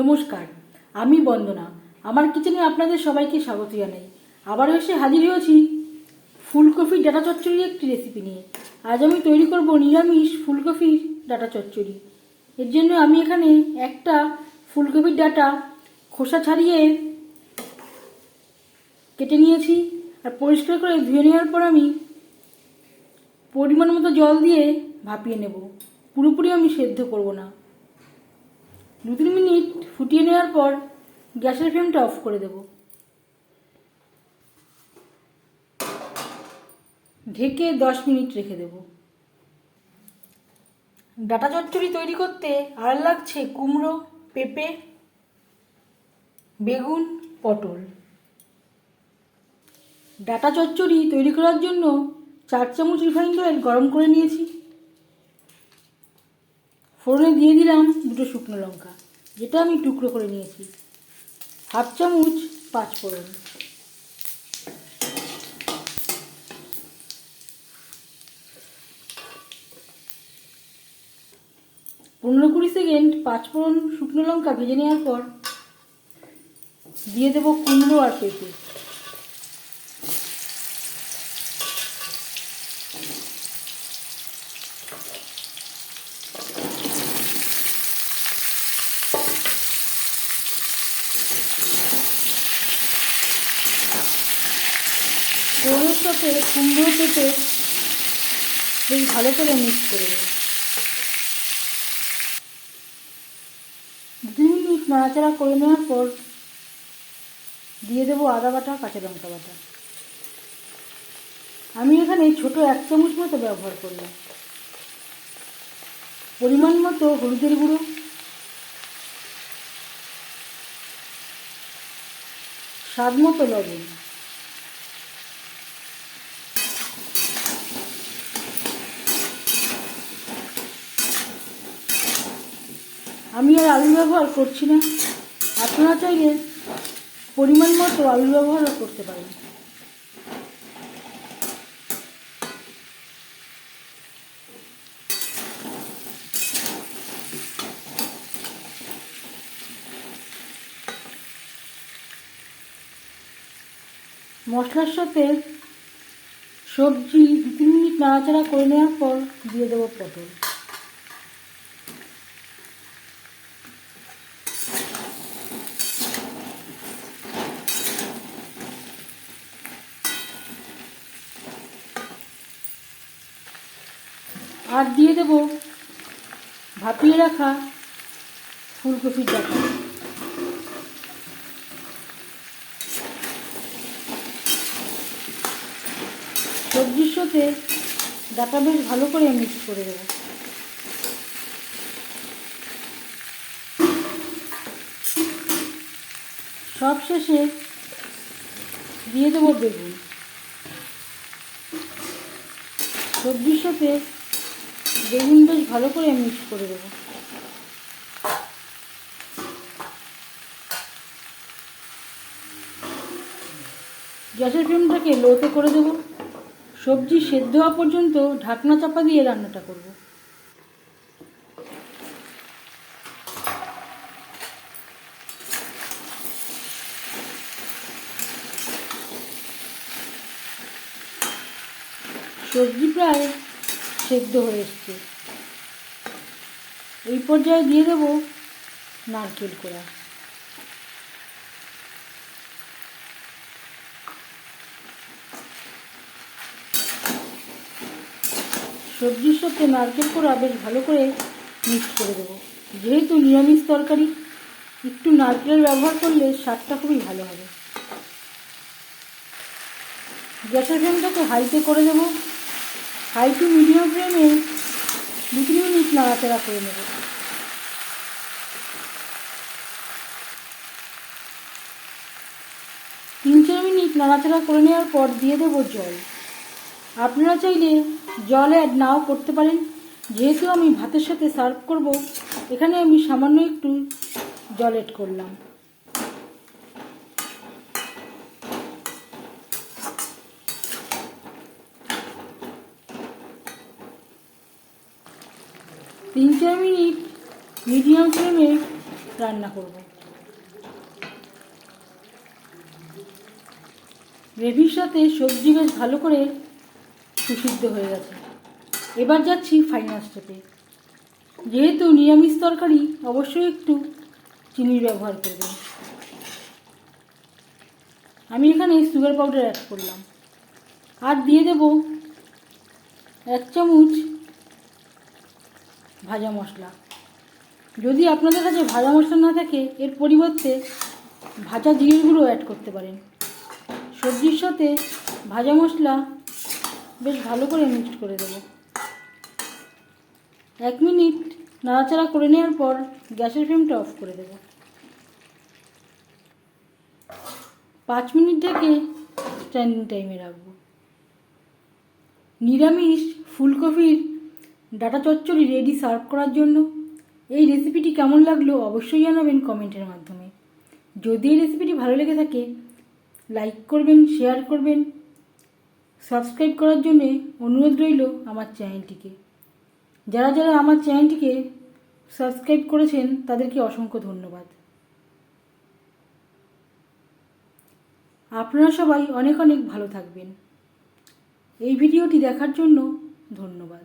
নমস্কার, আমি বন্দনা। আমার কিচেনে আপনাদের সবাইকে স্বাগত জানাই। আবারও এসে হাজির হয়েছি ফুলকপির ডাটা চচ্চড়ির একটি রেসিপি নিয়ে। আজ আমি তৈরি করব নিরামিষ ফুলকপির ডাটা চচ্চড়ি। এর জন্য আমি এখানে একটা ফুলকপির ডাটা খোসা ছাড়িয়ে কেটে নিয়েছি আর পরিষ্কার করে ধুয়ে নেওয়ার পর আমি পরিমাণ মতো জল দিয়ে ভাপিয়ে নেব। পুরোপুরি আমি সেদ্ধ করব না। দু তিন মিনিট ফুটিয়ে নেওয়ার পর গ্যাসের ফ্লেমটা অফ করে দেব। ঢেকে দশ মিনিট রেখে দেব। ডাটা চচ্চড়ি তৈরি করতে আর লাগছে কুমড়ো, পেঁপে, বেগুন, পটল। ডাটা চচ্চড়ি তৈরি করার জন্য চার চামচ রিফাইন্ড অয়েল গরম করে নিয়েছি। ফোড়নে দিয়ে দিলাম দুটো শুকনো লঙ্কা, যেটা আমি টুকরো করে নিয়েছি। হাফ চামচ পাঁচ ফোড়ন। পনেরো কুড়ি সেকেন্ড পাঁচ ফোড়ন শুকনো লঙ্কা ভেজে নেওয়ার পর দিয়ে দেবো কুমড়ো আর পেঁপে। সাথে কুমড়ো পেঁপে বেশ ভালো করে মিক্স করে দেবো দু মিনিট নাড়াচাড়া করে নেওয়ার পর দিয়ে দেবো আদা বাটা, কাঁচা লঙ্কা বাটা। আমি এখানে ছোট এক চামচ মতো ব্যবহার করলাম। পরিমাণ মতো হলুদের গুঁড়ো। স্বাদ মতো লবণ। আমি আর আলু ব্যবহার করছি না। আপনারা চাইলে পরিমাণ মতো আলু ব্যবহারও করতে পারেন। মশলার সাথে সবজি দু তিন মিনিট নাড়াচাড়া করে নেওয়ার পর দিয়ে দেবো পটল। আর দিয়ে দেব। ভাপিয়ে রাখা। ফুলকপির ডাটা সবজির সাথে ডাটা বেশ ভালো করে মিক্স করে দেবো। সব শেষে দিয়ে দেবো বেগুন। সবজির সাথে বেগুন বেশ ভালো করে মিক্স করে দেবো। গ্যাসের ফ্লেমটাকে লোতে করে দেবো। সবজি সেদ্ধ হওয়া পর্যন্ত ঢাকনা চাপা দিয়ে রান্নাটা করব। সবজি প্রায় সেদ্ধ হয়ে এসছে। এই পর্যায়ে দিয়ে দেবো নারকেল কোড়া। সবজির সাথে নারকেল কোড়া বেশ ভালো করে মিক্স করে দেবো। যেহেতু নিরামিষ তরকারি, একটু নারকেলের ব্যবহার করলে স্বাদটা খুবই ভালো হবে। গ্যাসের ফ্লেমটাকে হাইতে করে দেবো। হাই টু মিডিয়াম ফ্লেমে দু তিন মিনিট নাড়াচাড়া করে নেব। তিন চার মিনিট নাড়াচাড়া করে নেওয়ার পর দিয়ে দেবো জল। আপনারা চাইলে জল অ্যাড নাও করতে পারেন। যেহেতু আমি ভাতের সাথে সার্ভ করব, এখানে আমি সামান্য একটু জল অ্যাড করলাম। তিন চার মিনিট মিডিয়াম ফ্লেমে রান্না করব। গ্রেভির সাথে সবজি বেশ ভালো করে সুসিদ্ধ হয়ে গেছে। এবার যাচ্ছি ফাইনাল স্টেপে যেহেতু নিরামিষ তরকারি, অবশ্যই একটু চিনির ব্যবহার করবেন। আমি এখানে সুগার পাউডার অ্যাড করলাম। আর দিয়ে দেব এক চামচ ভাজা মশলা। যদি আপনাদের কাছে ভাজা মশলা না থাকে, এর পরিবর্তে ভাজা গুঁড়ো অ্যাড করতে পারেন। সবজির সাথে ভাজা মশলা বেশ ভালো করে মিক্সড করে দেবো। এক মিনিট নাড়াচাড়া করে নেওয়ার পর গ্যাসের ফ্লেমটা অফ করে দেব। পাঁচ মিনিট ঢেকে স্ট্যান্ডিং টাইমে রাখব। নিরামিষ ফুলকপির ডাটা চচ্চড়ি রেডি সার্ভ করার জন্য। এই রেসিপিটি কেমন লাগল অবশ্যই জানাবেন কমেন্টের মাধ্যমে। যদি এই রেসিপিটি ভালো লেগে থাকে লাইক করবেন শেয়ার করবেন সাবস্ক্রাইব করার জন্যে অনুরোধ রইল আমার চ্যানেলটিকে। যারা যারা আমার চ্যানেলটিকে সাবস্ক্রাইব করেছেন, তাদেরকে অসংখ্য ধন্যবাদ। আপনারা সবাই অনেক অনেক ভালো থাকবেন। এই ভিডিওটি দেখার জন্য ধন্যবাদ।